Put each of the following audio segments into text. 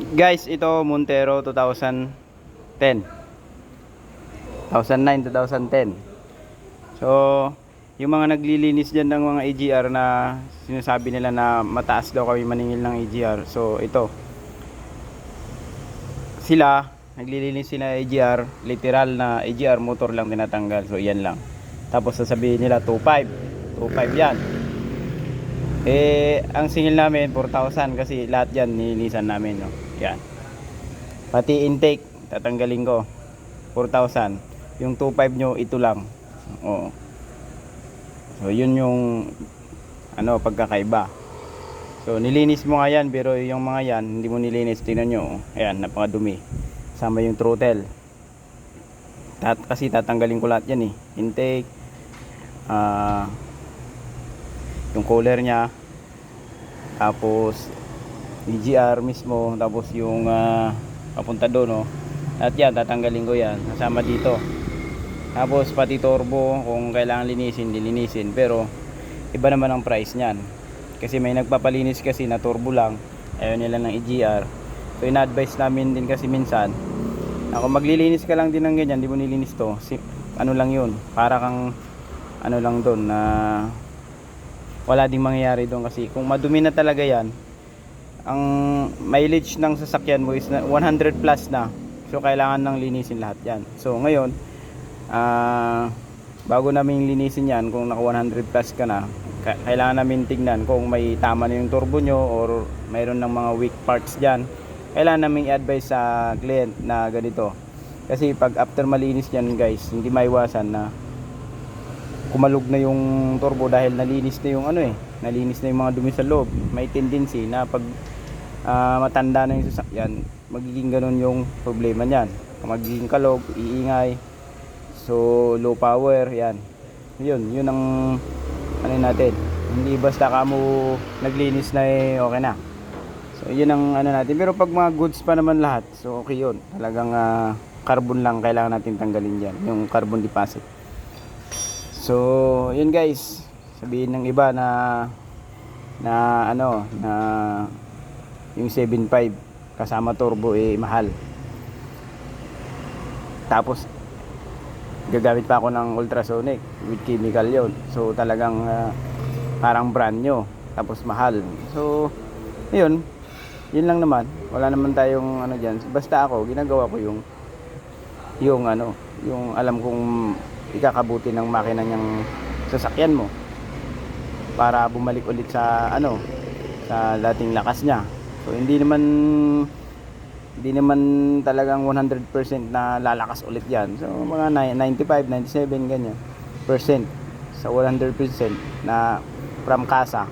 Guys, ito Montero 2010. 2009 2010. So, yung mga naglilinis dyan ng mga AGR na sinasabi nila na mataas daw kami maningil ng AGR. So, ito. Sila, naglilinis sila AGR, literal na AGR motor lang tinatanggal. So, yan lang. Tapos sasabihin nila 2.5. 2.5 yan. Eh, ang singil namin 4,000 kasi lahat yan nilinisan namin, no. Yan. Pati intake tatanggalin ko 4,000. Yung 2.5 nyo ito lang. Oo. So, yun yung ano, pagkakaiba. So, nilinis mo nga yan, pero yung mga yan, hindi mo nilinis, tingnan nyo. oh. Ayan, napakadumi. Sama yung throttle. Tat kasi tatanggalin ko lahat yan eh. Intake, ah, yung cooler niya, tapos DGR mismo, tapos yung ah, papunta doon, no. Lahat yan, tatanggalin ko yan. Kasama dito. Tapos pati turbo, kung kailangan linisin, dilinisin. Pero, iba naman ang price niyan. Kasi may nagpapalinis kasi na turbo lang. Ayaw nila ng EGR. So, ina-advise namin din kasi minsan, kung maglilinis ka lang din ng ganyan, di mo nilinis to, si, ano lang yun, para kang, ano lang doon, na wala ding mangyayari doon kasi kung madumi na talaga yan, ang mileage ng sasakyan mo is na 100 plus na. So, kailangan nang linisin lahat yan. So, ngayon, ah bago namin linisin yan, kung naka 100 plus ka na, ka- kailangan namin tignan kung may tama na yung turbo nyo or mayroon ng mga weak parts dyan. Kailangan namin i-advise sa client na ganito. Kasi pag after malinis yan guys, hindi maiwasan na kumalog na yung turbo dahil nalinis na yung ano eh, nalinis na yung mga dumi sa loob. May tendency na pag ah, matanda na yung sasakyan, magiging ganun yung problema niyan. Magiging kalog, iingay, so low power, yan. Yun, yun ang ano natin. Hindi basta kamo naglinis na eh, okay na. So yun ang ano natin. Pero pag mga goods pa naman lahat, so okay yun. Talagang ah, carbon lang kailangan natin tanggalin dyan. Yung carbon deposit. So, yun guys. Sabihin ng iba na na ano, na yung 7.5 kasama turbo eh mahal. Tapos gagamit pa ako ng ultrasonic with chemical yon So talagang ah, parang brand nyo. Tapos mahal. So, yun. Yun lang naman. Wala naman tayong ano dyan. Basta ako, ginagawa ko yung yung ano, yung alam kong ikakabuti ng makina niyang sasakyan mo para bumalik ulit sa ano sa dating lakas niya. So hindi naman hindi naman talagang 100% na lalakas ulit 'yan. So mga ni- 95, 97 ganyan percent sa 100% na from kasa.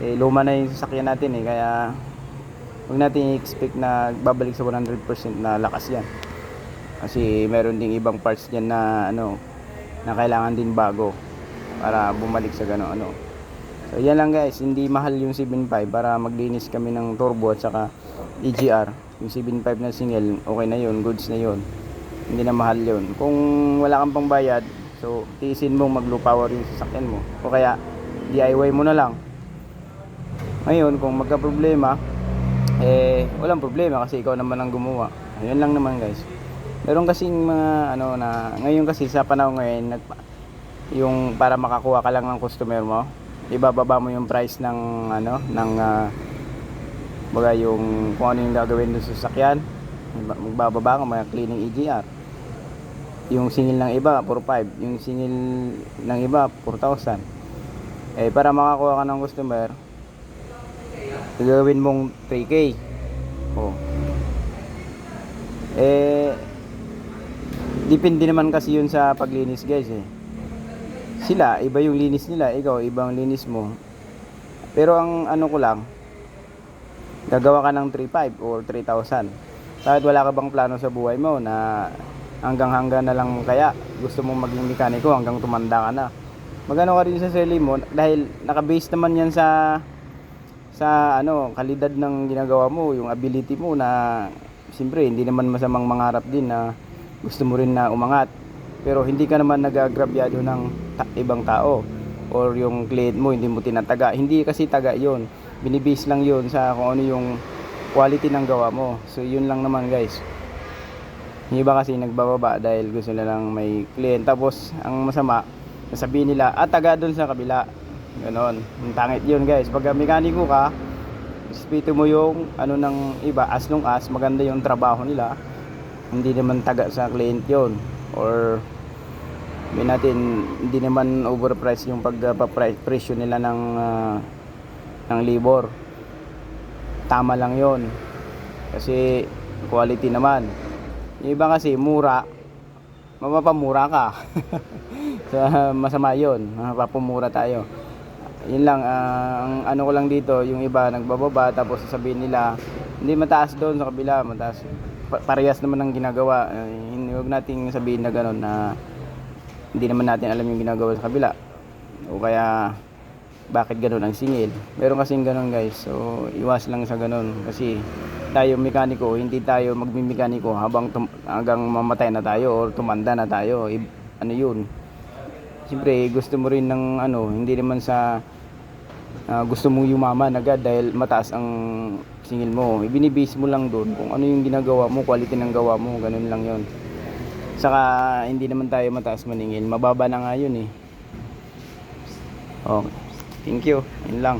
Eh luma na yung sasakyan natin eh kaya huwag natin i-expect na babalik sa 100% na lakas 'yan. Kasi meron ding ibang parts diyan na ano na kailangan din bago para bumalik sa gano ano. So yan lang guys, hindi mahal yung 7.5 para maglinis kami ng turbo at saka EGR. Yung 7.5 na single, okay na yun, goods na yun. Hindi na mahal yun. Kung wala kang pangbayad, so tiisin mo mag low power yung sasakyan mo. O kaya DIY mo na lang. Ngayon, kung magka problema, eh walang problema kasi ikaw naman ang gumawa. Ayun lang naman guys. Meron kasing mga ano na ngayon kasi sa panahon ngayon nag yung para makakuha ka lang ng customer mo, ibababa mo yung price ng ano ng ah, baga yung kung ano yung gagawin doon sa sasakyan. Magbababa ka mga cleaning EGR. Yung singil ng iba 4.5, yung singil ng iba 4,000. Eh para makakuha ka ng customer, gagawin mong 3K. Oh. Eh depende naman kasi yun sa paglinis guys eh. Sila, iba yung linis nila, ikaw, ibang linis mo. Pero ang ano ko lang, gagawa ka ng 3.5 or 3,000. Kahit wala ka bang plano sa buhay mo na hanggang hanggang na lang kaya gusto mong maging mekaniko hanggang tumanda ka na. Magano ka rin sa sarili mo dahil naka-base naman yan sa sa ano, kalidad ng ginagawa mo, yung ability mo na siyempre hindi naman masamang mangarap din na gusto mo rin na umangat. Pero hindi ka naman nagagrabyado ng ta- ibang tao or yung client mo hindi mo tinataga. Hindi kasi taga 'yon. Binibase lang 'yon sa kung ano yung quality ng gawa mo. So yun lang naman guys. Yung iba kasi nagbababa dahil gusto na lang may client. Tapos ang masama, sasabihin nila, ah taga doon sa kabila. Ganon. Ang tangit yun guys. Pag mekaniko ka, respeto mo yung ano ng iba as long as maganda yung trabaho nila hindi naman taga sa client yon or hindi natin hindi naman overprice yung pagpapresyo nila ng ah, ng labor. Tama lang yon kasi quality naman. Yung iba kasi mura. Mapapamura ka. Sa masama yon mapapamura tayo. Yun lang ah, ang ano ko lang dito yung iba nagbababa tapos sasabihin nila hindi mataas doon sa kabila mataas parehas naman ang ginagawa. Uh, hindi wag nating sabihin na gano'n na hindi naman natin alam yung ginagawa sa kabila. O kaya bakit ganun ang singil? Meron kasing ganun guys. So iwas lang sa ganun. Kasi tayo mekaniko hindi tayo magmimekaniko habang tum- hanggang mamatay na tayo or tumanda na tayo. I- ano yun? Siyempre, gusto mo rin ng ano, hindi naman sa ah, gusto mong yumaman agad dahil mataas ang singil mo. Ibinibase mo lang doon kung ano yung ginagawa mo, quality ng gawa mo, ganun lang yon. Saka hindi naman tayo mataas maningil, mababa na nga yun eh. Okay. Thank you. Yun lang.